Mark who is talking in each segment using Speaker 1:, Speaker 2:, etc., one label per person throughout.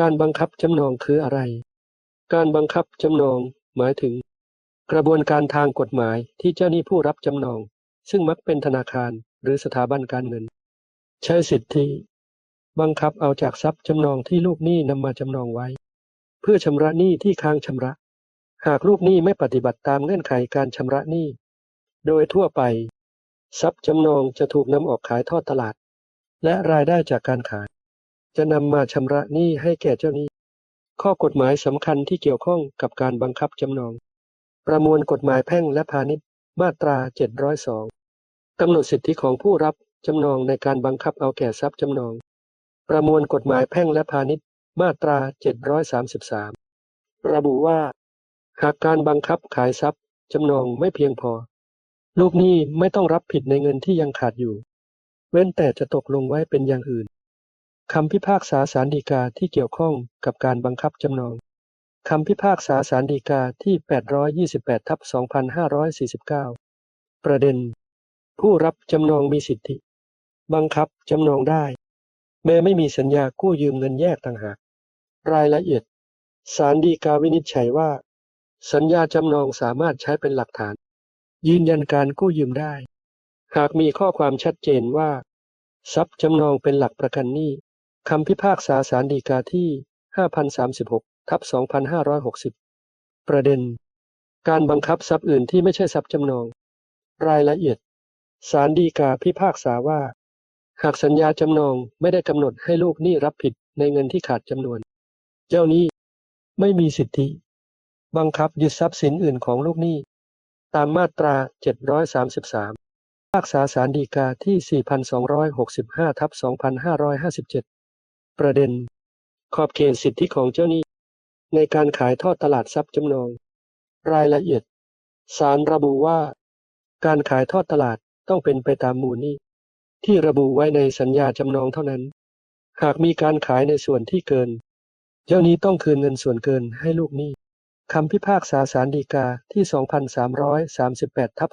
Speaker 1: การบังคับจำนองคืออะไร การบังคับจำนองหมายถึง กระบวนการทางกฎหมายที่เจ้าหนี้ผู้รับจำนอง ซึ่งมักเป็นธนาคารหรือสถาบันการเงิน ใช้สิทธิ บังคับเอาจากทรัพย์จำนองที่ลูกหนี้นำมาจำนองไว้ เพื่อชำระหนี้ที่ค้างชำระ หากลูกหนี้ไม่ปฏิบัติตามเงื่อนไขการชำระหนี้ โดยทั่วไป ทรัพย์จำนองจะถูกนำออกขายทอดตลาด และรายได้จากการขาย จะนำมาชำระหนี้ให้แก่เจ้าหนี้ ข้อกฎหมายสำคัญที่เกี่ยวข้องกับการบังคับจำนอง ประมวลกฎหมายแพ่งและพาณิชย์ มาตรา 702กำหนดสิทธิของผู้รับจำนองในการบังคับเอาแก่ทรัพย์จำนอง ประมวลกฎหมายแพ่งและพาณิชย์ มาตรา 733 ระบุว่า หากการบังคับขายทรัพย์จำนองไม่เพียงพอ ลูกหนี้ไม่ต้องรับผิดในเงินที่ยังขาดอยู่ เว้นแต่จะตกลงไว้เป็นอย่างอื่น คำพิพากษาศาลฎีกาที่เกี่ยวข้องกับการบังคับจำนองคำพิพากษาศาลฎีกาที่ 828ทับ2549 ประเด็น ผู้รับจำนองมีสิทธิ บังคับจำนองได้ แม้ไม่มีสัญญากู้ยืมเงินแยกต่างหาก รายละเอียดศาลฎีกาวินิจฉัยว่า สัญญาจำนองสามารถใช้เป็นหลักฐาน ยืนยันการกู้ยืมได้ หากมีข้อความชัดเจนว่า ทรัพย์จำนองเป็นหลักประกันหนี้ คำพิพากษาศาลฎีกาที่ 5036 ทับ 2560 ประเด็น การบังคับทรัพย์อื่นที่ไม่ใช่ทรัพย์จำนอง รายละเอียด ศาลฎีกาพิพากษาว่า หากสัญญาจำนองไม่ได้กำหนดให้ลูกหนี้รับผิดในเงินที่ขาดจำนวน เจ้าหนี้ไม่มีสิทธิ บังคับยึดทรัพย์สินอื่นของลูกหนี้ ตามมาตรา 733พิพากษาศาลฎีกาที่ 4265 ทับ 2557 ประเด็น ขอบเขตสิทธิของเจ้าหนี้ในการขายทอดตลาดทรัพย์จำนอง รายละเอียดศาลระบุว่า การขายทอดตลาดต้องเป็นไปตามมูลหนี้ที่ระบุไว้ในสัญญาจำนองเท่านั้น หากมีการขายในส่วนที่เกิน เจ้าหนี้ต้องคืนเงินส่วนเกินให้ลูกหนี้ คำพิพากษาศาลฎีกาที่ 2338ทับ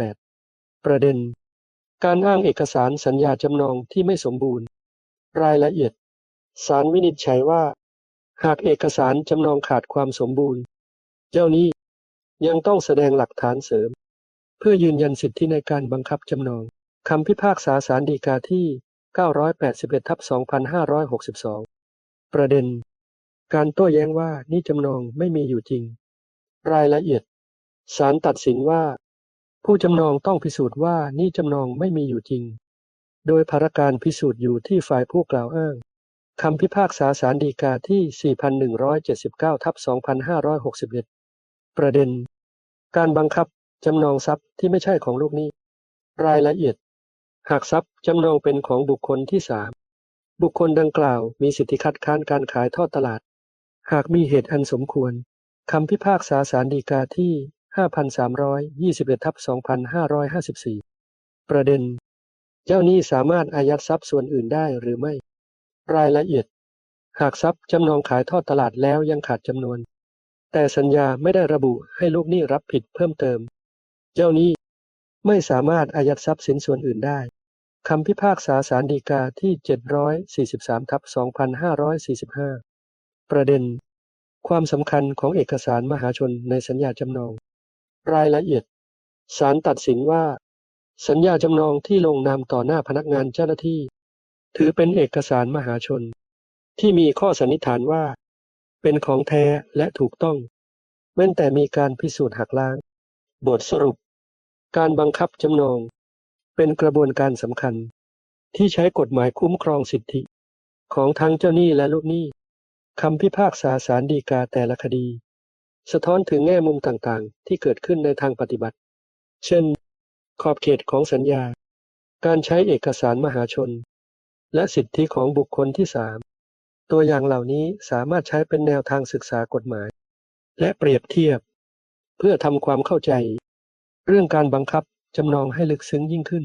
Speaker 1: 2558 ประเด็น การอ้างเอกสารสัญญาจำนองที่ไม่สมบูรณ์ รายละเอียด ศาลวินิจฉัยว่า หากเอกสารจำนองขาดความสมบูรณ์ เจ้าหนี้ยังต้องแสดงหลักฐานเสริม เพื่อยืนยันสิทธิในการบังคับจำนองคำพิพากษาศาลฎีกาที่ 981ทับ2562 ประเด็น การโต้แย้งว่านี่จำนองไม่มีอยู่จริง รายละเอียด ศาลตัดสินว่า ผู้จำนองต้องพิสูจน์ว่านี่จำนองไม่มีอยู่จริง โดยภารการพิสูจน์อยู่ที่ฝ่ายผู้กล่าวอ้างคำพิพากษาศาลฎีกาที่ 4179 ทับ 2561 ประเด็น การบังคับจำนองทรัพย์ที่ไม่ใช่ของลูกหนี้ รายละเอียด หากทรัพย์จำนองเป็นของบุคคลที่สามบุคคลดังกล่าวมีสิทธิคัดค้านการขายทอดตลาด หากมีเหตุอันสมควรคำพิพากษาศาลฎีกาที่ 5321ทับ 2554 ประเด็น เจ้าหนี้สามารถอายัดทรัพย์ส่วนอื่นได้หรือไม่ รายละเอียด หากทรัพย์จำนองขายทอดตลาดแล้วยังขาดจำนวน แต่สัญญาไม่ได้ระบุให้ลูกหนี้รับผิดเพิ่มเติม เจ้าหนี้ไม่สามารถอายัดทรัพย์สินส่วนอื่นได้คำพิพากษาศาลฎีกาที่ 743ทับ2545 ประเด็น ความสำคัญของเอกสารมหาชนในสัญญาจำนอง รายละเอียดศาลตัดสินว่า สัญญาจำนองที่ลงนามต่อหน้าพนักงานเจ้าหน้าที่ ถือเป็นเอกสารมหาชน ที่มีข้อสันนิษฐานว่า เป็นของแท้และถูกต้องเว้นแต่มีการพิสูจน์หักล้าง บทสรุป การบังคับจำนอง เป็นกระบวนการสำคัญ ที่ใช้กฎหมายคุ้มครองสิทธิ ของทั้งเจ้าหนี้และลูกหนี้คำพิพากษาศาลฎีกาแต่ละคดี สะท้อนถึงแง่มุมต่างๆ ที่เกิดขึ้นในทางปฏิบัติ เช่น ขอบเขตของสัญญา การใช้เอกสารมหาชน และสิทธิของบุคคลที่สามตัวอย่างเหล่านี้สามารถใช้เป็นแนวทางศึกษากฎหมาย และเปรียบเทียบ เพื่อทำความเข้าใจ เรื่องการบังคับจำนองให้ลึกซึ้งยิ่งขึ้น